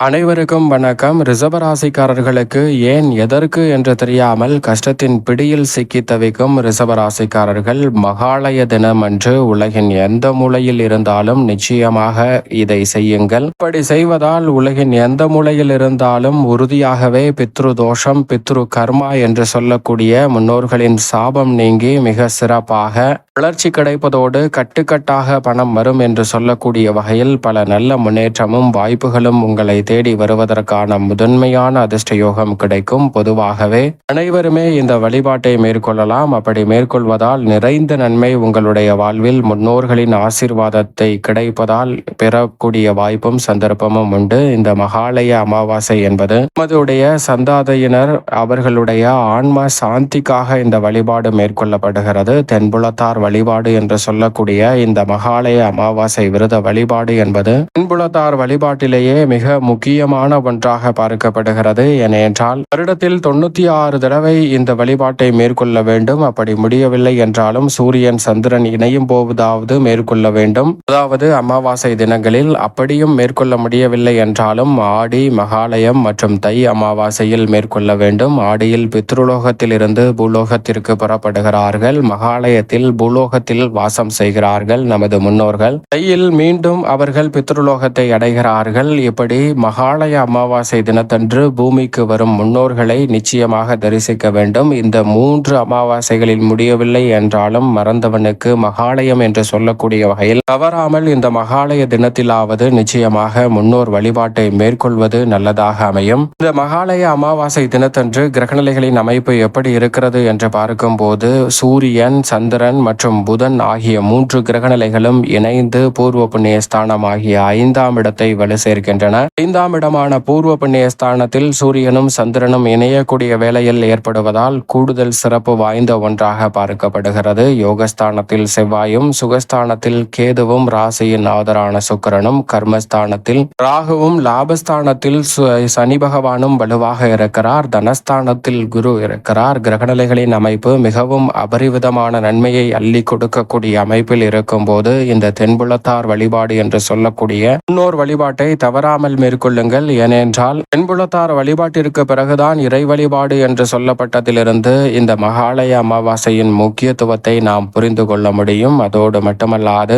அனைவருக்கும் வணக்கம். ரிசபராசிக்காரர்களுக்கு ஏன் எதற்கு என்று தெரியாமல் கஷ்டத்தின் பிடியில் சிக்கி தவிக்கும் ரிசபராசிக்காரர்கள் மகாலய தினம் அன்று உலகின் எந்த மூலையில் இருந்தாலும் நிச்சயமாக இதை செய்யுங்கள். இப்படி செய்வதால் உலகின் எந்த மூலையில் இருந்தாலும் உறுதியாகவே பித்ரு தோஷம் பித்ரு கர்மா என்று சொல்லக்கூடிய முன்னோர்களின் சாபம் நீங்கி மிக சிறப்பாக வளர்ச்சி கிடைப்பதோடு கட்டுக்கட்டாக பணம் வரும் என்று சொல்லக்கூடிய வகையில் பல நல்ல முன்னேற்றமும் வாய்ப்புகளும் உங்களை தேடி வருவதற்கான முதன்மையான அதிர்ஷ்ட யோகம் கிடைக்கும். பொதுவாகவே அனைவருமே இந்த வழிபாட்டை மேற்கொள்ளலாம். அப்படி மேற்கொள்வதால் நிறைந்த நன்மை உங்களுடைய வாழ்வில். முன்னோர்களின் ஆசிர்வாதத்தை கிடைப்பதால் பெறக்கூடிய வாய்ப்பும் சந்தர்ப்பமும் உண்டு. இந்த மகாலய அமாவாசை என்பது நமதுடைய சந்தாதையினர் அவர்களுடைய ஆன்ம சாந்திக்காக இந்த வழிபாடு மேற்கொள்ளப்படுகிறது. தென்புலத்தார் வழிபாடு என்று சொல்லக்கூடிய இந்த மகாலய அமாவாசை விரத வழிபாடு என்பது தென்புலத்தார் வழிபாட்டிலேயே மிக முக்கியமான ஒன்றாக பார்க்கப்படுகிறது. ஏனென்றால் வருடத்தில் தொண்ணூத்தி ஆறு தடவை இந்த வழிபாட்டை மேற்கொள்ள வேண்டும். அப்படி முடியவில்லை என்றாலும் சூரியன் சந்திரன் இணையும் போவதாவது மேற்கொள்ள வேண்டும். அதாவது அமாவாசை தினங்களில் அப்படியும் மேற்கொள்ள முடியவில்லை என்றாலும் ஆடி மகாலயம் மற்றும் தை அமாவாசையில் மேற்கொள்ள வேண்டும். ஆடியில் பித்ருலோகத்தில் இருந்து பூலோகத்திற்கு புறப்படுகிறார்கள். மகாலயத்தில் பூலோகத்தில் வாசம் செய்கிறார்கள் நமது முன்னோர்கள். தையில் மீண்டும் அவர்கள் பித்ருலோகத்தை அடைகிறார்கள். இப்படி மகாலய அமாவாசை தினத்தன்று பூமிக்கு வரும் முன்னோர்களை நிச்சயமாக தரிசிக்க வேண்டும். இந்த மூன்று அமாவாசைகளில் முடியவில்லை என்றாலும் மறந்தவனுக்கு மகாலயம் என்று சொல்லக்கூடிய வகையில் தவறாமல் இந்த மகாலய தினத்திலாவது நிச்சயமாக முன்னோர் வழிபாட்டை மேற்கொள்வது நல்லதாக அமையும். இந்த மகாலய அமாவாசை தினத்தன்று கிரகநிலைகளின் அமைப்பு எப்படி இருக்கிறது என்று பார்க்கும்போது சூரியன் சந்திரன் மற்றும் புதன் ஆகிய மூன்று கிரகநிலைகளும் இணைந்து பூர்வ புண்ணிய ஸ்தானம் ஆகிய ஐந்தாம் இடத்தை வலு சேர்க்கின்றன ஐந்தாம் இடமான பூர்வ புண்ணிய ஸ்தானத்தில் சூரியனும் சந்திரனும் இணையக்கூடிய வேளையில் ஏற்படுவதால் கூடுதல் சிறப்பு வாய்ந்த ஒன்றாக பார்க்கப்படுகிறது. யோகஸ்தானத்தில் செவ்வாயும் சுகஸ்தானத்தில் கேதுவும் ராசியின் ஆதரான சுக்கரனும் கர்மஸ்தானத்தில் ராகுவும் லாபஸ்தானத்தில் சனி பகவானும் வலுவாக இருக்கிறார். தனஸ்தானத்தில் குரு இருக்கிறார். கிரகநிலைகளின் அமைப்பு மிகவும் அபரிவிதமான நன்மையை அள்ளி கொடுக்கக்கூடிய அமைப்பில் இருக்கும்போது இந்த தென்புலத்தார் வழிபாடு என்று சொல்லக்கூடிய முன்னோர் வழிபாட்டை தவறாமல் மேற்கொள்ளுங்கள் ஏனென்றால் பெண்புலத்தார் வழிபாட்டிற்கு பிறகுதான் இறை வழிபாடு என்று சொல்லப்பட்டதிலிருந்து இந்த மகாலய அமாவாசையின் முக்கியத்துவத்தை நாம் புரிந்து கொள்ள முடியும். அதோடு மட்டுமல்லாது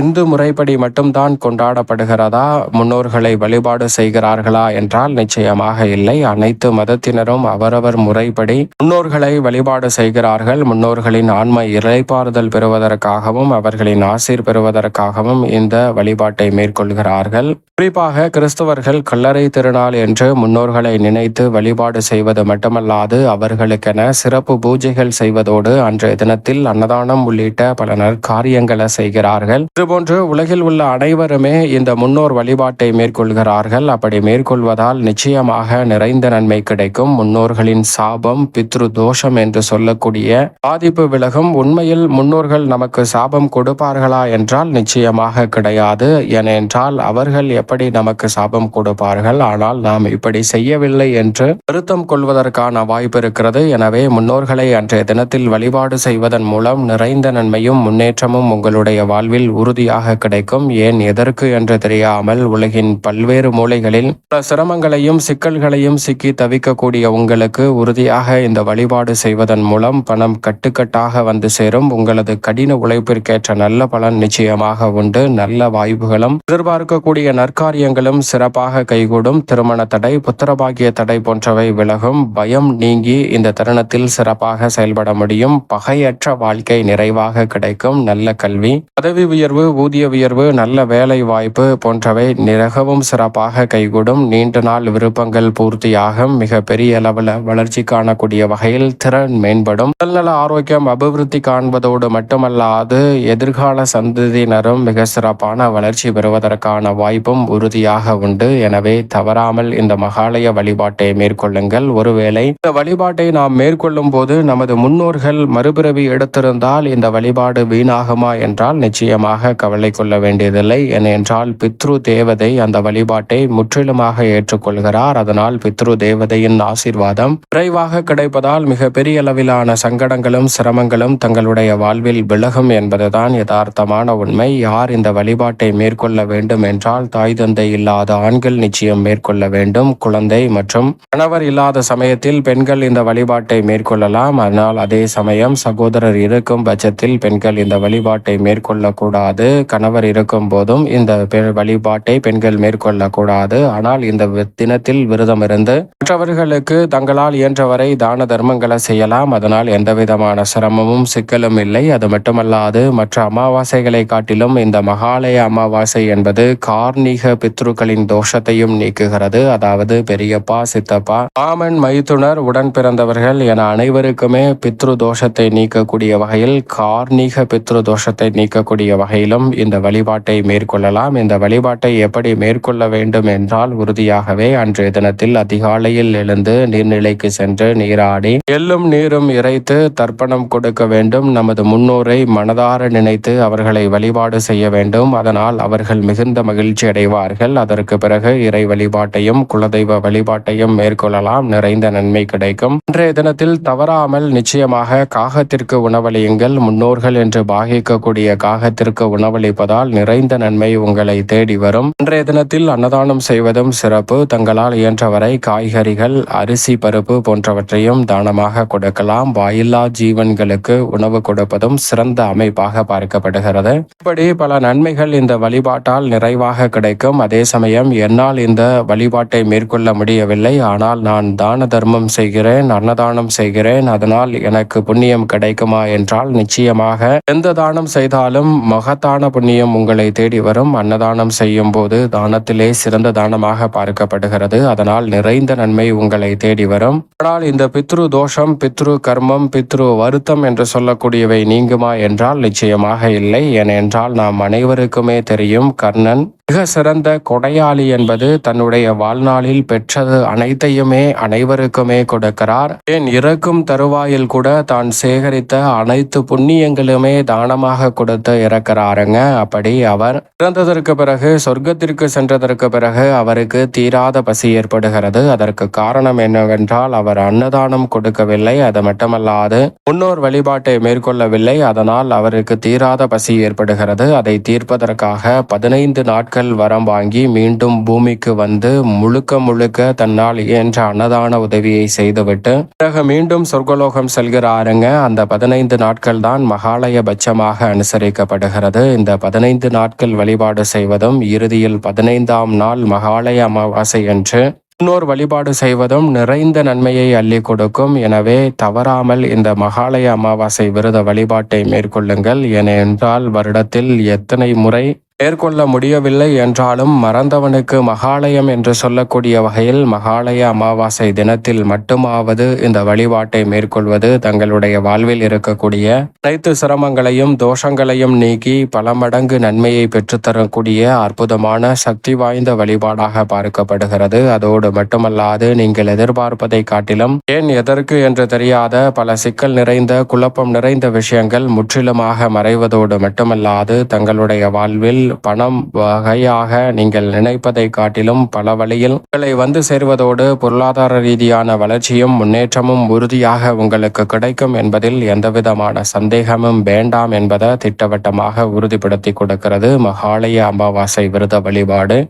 இந்து முறைப்படி மட்டும்தான் கொண்டாடப்படுகிறதா? முன்னோர்களை வழிபாடு செய்கிறார்களா என்றால் நிச்சயமாக இல்லை. அனைத்து மதத்தினரும் அவரவர் முறைப்படி முன்னோர்களை வழிபாடு செய்கிறார்கள். முன்னோர்களின் ஆன்ம இறைப்பாறுதல் பெறுவதற்காகவும் அவர்களின் ஆசீர் பெறுவதற்காகவும் இந்த வழிபாட்டை மேற்கொள்கிறார்கள். குறிப்பாக கிறிஸ்தவர்கள் கல்லறை திருநாள் என்று முன்னோர்களை நினைத்து வழிபாடு செய்வது மட்டுமல்லாது அவர்களுக்கென சிறப்பு பூஜைகள் செய்வதோடு அன்றைய தினத்தில் அன்னதானம் உள்ளிட்ட பல நற்காரியங்களை செய்கிறார்கள். இதுபோன்று உலகில் உள்ள அனைவருமே இந்த முன்னோர் வழிபாட்டை மேற்கொள்கிறார்கள். அப்படி மேற்கொள்வதால் நிச்சயமாக நிறைந்த நன்மை கிடைக்கும். முன்னோர்களின் சாபம் பித்ரு தோஷம் என்று சொல்லக்கூடிய பாதிப்பு விலகும். உண்மையில் முன்னோர்கள் நமக்கு சாபம் கொடுப்பார்களா என்றால் நிச்சயமாக கிடையாது. ஏனென்றால் அவர்கள் எப்படி நமக்கு சாபம் கொடுப்பார்கள். ஆனால் நாம் இப்படி செய்யவில்லை என்று வருத்தம் கொள்வதற்கான வாய்ப்பு இருக்கிறது. எனவே முன்னோர்களை அன்றைய தினத்தில் வழிபாடு செய்வதன் மூலம் நிறைந்த நன்மையும் முன்னேற்றமும் உங்களுடைய வாழ்வில் உறுதியாக கிடைக்கும். ஏன் எதற்கு என்று தெரியாமல் உலகின் பல்வேறு மூலைகளில் பல சிரமங்களையும் சிக்கல்களையும் சிக்கி தவிக்கக்கூடிய உங்களுக்கு உறுதியாக இந்த வழிபாடு செய்வதன் மூலம் பணம் கட்டுக்கட்டாக வந்து சேரும். உங்களது கடின உழைப்பிற்கேற்ற நல்ல பலன் நிச்சயமாக உண்டு. நல்ல வாய்ப்புகளும் எதிர்பார்க்கக்கூடிய நற்காரியங்களும் சிறப்பாக கைகூடும். திருமண தடை புத்திரபாகிய தடை போன்றவை விலகும். பயம் நீங்கி இந்த தருணத்தில் சிறப்பாக செயல்பட முடியும். பகையற்ற வாழ்க்கை நிறைவாக கிடைக்கும். நல்ல கல்வி பதவி உயர்வு ஊதிய உயர்வு நல்ல வேலை வாய்ப்பு போன்றவை மிகவும் சிறப்பாக கைகூடும். நீண்ட நாள் விருப்பங்கள் பூர்த்தியாகும். மிக பெரிய அளவில் வளர்ச்சி காணக்கூடிய வகையில் திறன் மேம்படும். உடல்நல ஆரோக்கியம் அபிவிருத்தி காண்பதோடு மட்டுமல்லாது எதிர்கால சந்ததியினரும் மிக சிறப்பான வளர்ச்சி பெறுவதற்கான வாய்ப்பும் உறுதியாக உண்டு. எனவே தவறாமல் இந்த மகாலய வழிபாட்டை மேற்கொள்ளுங்கள். ஒருவேளை இந்த வழிபாட்டை நாம் மேற்கொள்ளும் போது நமது முன்னோர்கள் மறுபிறவி எடுத்திருந்தால் இந்த வழிபாடு வீணாகுமா என்றால் நிச்சயமாக கவலை கொள்ள வேண்டியதில்லை. ஏனென்றால் பித்ரு தேவதை அந்த வழிபாட்டை முற்றிலுமாக ஏற்றுக்கொள்கிறார். அதனால் பித்ரு தேவதையின் ஆசீர்வாதம் விரைவாக கிடைப்பதால் மிக பெரிய அளவிலான சங்கடங்களும் சிரமங்களும் தங்களுடைய வாழ்வில் விலகும் என்பதுதான் யதார்த்தமான உண்மை. யார் இந்த வழிபாட்டை மேற்கொள்ள வேண்டும் என்றால் தாய் தந்தை இல்லாத ஆண் பெண்கள் நிச்சயம் மேற்கொள்ள வேண்டும் குழந்தை மற்றும் கணவர் இல்லாத சமயத்தில் பெண்கள் இந்த வழிபாட்டை மேற்கொள்ளலாம். ஆனால் அதே சமயம் சகோதரர் இருக்கும் பட்சத்தில் பெண்கள் இந்த வழிபாட்டை மேற்கொள்ளக்கூடாது. கணவர் இருக்கும் போதும் இந்த வழிபாட்டை பெண்கள் மேற்கொள்ளக்கூடாது. ஆனால் இந்த தினத்தில் விரதம் இருந்து மற்றவர்களுக்கு தங்களால் இயன்றவரை தான தர்மங்களை செய்யலாம். அதனால் எந்தவிதமான சிரமமும் சிக்கலும் இல்லை. அது மட்டுமல்லாது மற்ற அமாவாசைகளை காட்டிலும் இந்த மகாலய அமாவாசை என்பது கார்ணிக பித்ருக்களின் தோஷத்தையும் நீக்குகிறது. அதாவது பெரியப்பா சித்தப்பா பாமன் மைத்துனர் உடன் பிறந்தவர்கள் என அனைவருக்குமே பித்ரு தோஷத்தை நீக்கக்கூடிய வகையில் கார்னீக பித்ரு தோஷத்தை நீக்கக்கூடிய வகையிலும் இந்த வழிபாட்டை மேற்கொள்ளலாம். இந்த வழிபாட்டை எப்படி மேற்கொள்ள வேண்டும் என்றால் உறுதியாகவே அன்றைய தினத்தில் அதிகாலையில் எழுந்து நீர்நிலைக்கு சென்று நீராடி எள்ளும் நீரும் இறைத்து தர்ப்பணம் கொடுக்க வேண்டும். நமது முன்னோரை மனதார நினைத்து அவர்களை வழிபாடு செய்ய வேண்டும். அதனால் அவர்கள் மிகுந்த மகிழ்ச்சி அடைவார்கள் அதற்கு பிறகு இறை வழிபாட்டையும் குலதெய்வ வழிபாட்டையும் மேற்கொள்ளலாம். நிறைந்த நன்மை கிடைக்கும். இன்றைய தினத்தில் தவறாமல் நிச்சயமாக காகத்திற்கு உணவளியுங்கள். முன்னோர்கள் என்று பாகிக்கக்கூடிய காகத்திற்கு உணவளிப்பதால் நிறைந்த நன்மை உங்களை தேடி வரும். இன்றைய தினத்தில் அன்னதானம் செய்வதும் சிறப்பு. தங்களால் இயன்றவரை காய்கறிகள் அரிசி பருப்பு போன்றவற்றையும் தானமாக கொடுக்கலாம். வாயில்லா ஜீவன்களுக்கு உணவு கொடுப்பதும் சிறந்த அமைப்பாக பார்க்கப்படுகிறது. இப்படி பல நன்மைகள் இந்த வழிபாட்டால் நிறைவாக கிடைக்கும். அதே சமயம் என்னால் இந்த வழிபாட்டை மேற்கொள்ள முடியவில்லை. ஆனால் நான் தான தர்மம் செய்கிறேன் அன்னதானம் செய்கிறேன். அதனால் எனக்கு புண்ணியம் கிடைக்குமா என்றால் நிச்சயமாக எந்த தானம் செய்தாலும் மகத்தான புண்ணியம் உங்களை தேடி வரும். அன்னதானம் செய்யும் போது தானத்திலே சிறந்த தானமாக பார்க்கப்படுகிறது. அதனால் நிறைந்த நன்மை உங்களை தேடி வரும். ஆனால் இந்த பித்ரு தோஷம் பித்ரு கர்மம் பித்ரு வருத்தம் என்று சொல்லக்கூடியவை நீங்குமா என்றால் நிச்சயமாக இல்லை. ஏனென்றால் நாம் அனைவருக்குமே தெரியும் கர்ணன் மிக சிறந்த கொடையாளி என்பது தன்னுடைய வாழ்நாளில் பெற்றது அனைத்தையுமே அனைவருக்குமே கொடுக்கிறார். ஏன் இறக்கும் தருவாயில் கூட தான் சேகரித்த அனைத்து புண்ணியங்களுமே தானமாக கொடுத்து இறக்கிறாருங்க அப்படி அவர் இறந்ததற்கு பிறகு சொர்க்கத்திற்கு சென்றதற்கு பிறகு அவருக்கு தீராத பசி ஏற்படுகிறது. அதற்கு காரணம் என்னவென்றால் அவர் அன்னதானம் கொடுக்கவில்லை. அது மட்டுமல்லாது முன்னோர் வழிபாட்டை மேற்கொள்ளவில்லை. அதனால் அவருக்கு தீராத பசி ஏற்படுகிறது. அதை தீர்ப்பதற்காக பதினைந்து நாட்கள் வரம் வாங்கி மீண்டும் பூமிக்கு வந்து முழுக்க முழுக்க தன்னால் இயன்ற அன்னதான உதவியை செய்துவிட்டு பிறகு மீண்டும் சொர்க்கலோகம் செல்கிறாருங்க. அந்த பதினைந்து நாட்கள் தான் மகாலய பட்சமாக அனுசரிக்கப்படுகிறது. இந்த பதினைந்து நாட்கள் வழிபாடு செய்வதும் இறுதியில் பதினைந்தாம் நாள் மகாலய அமாவாசை என்று முன்னோர் வழிபாடு செய்வதும் நிறைந்த நன்மையை அள்ளி கொடுக்கும். எனவே தவறாமல் இந்த மகாலய அமாவாசை விரத வழிபாட்டை மேற்கொள்ளுங்கள். ஏனென்றால் வருடத்தில் எத்தனை முறை மேற்கொள்ள முடியவில்லை என்றாலும் மறந்தவனுக்கு மகாலயம் என்று சொல்லக்கூடிய வகையில் மகாலய அமாவாசை தினத்தில் மட்டுமாவது இந்த வழிபாட்டை மேற்கொள்வது தங்களுடைய வாழ்வில் இருக்கக்கூடிய அனைத்து சிரமங்களையும் தோஷங்களையும் நீக்கி பல மடங்கு நன்மையை பெற்றுத்தரக்கூடிய அற்புதமான சக்தி வாய்ந்த வழிபாடாக பார்க்கப்படுகிறது. அதோடு மட்டுமல்லாது நீங்கள் எதிர்பார்ப்பதை காட்டிலும் ஏன் எதற்கு என்று தெரியாத பல சிக்கல் நிறைந்த குழப்பம் நிறைந்த விஷயங்கள் முற்றிலுமாக மறைவதோடு மட்டுமல்லாது தங்களுடைய வாழ்வில் பணம் வகையாக நீங்கள் நினைப்பதை காட்டிலும் பல வழியில் உங்களை வந்து சேர்வதோடு பொருளாதார ரீதியான வளர்ச்சியும் முன்னேற்றமும் உறுதியாக உங்களுக்கு கிடைக்கும் என்பதில் எந்தவிதமான சந்தேகமும் வேண்டாம் என்பதை திட்டவட்டமாக உறுதிப்படுத்தி கொடுக்கிறது மகாலய அமாவாசை விரத வழிபாடு.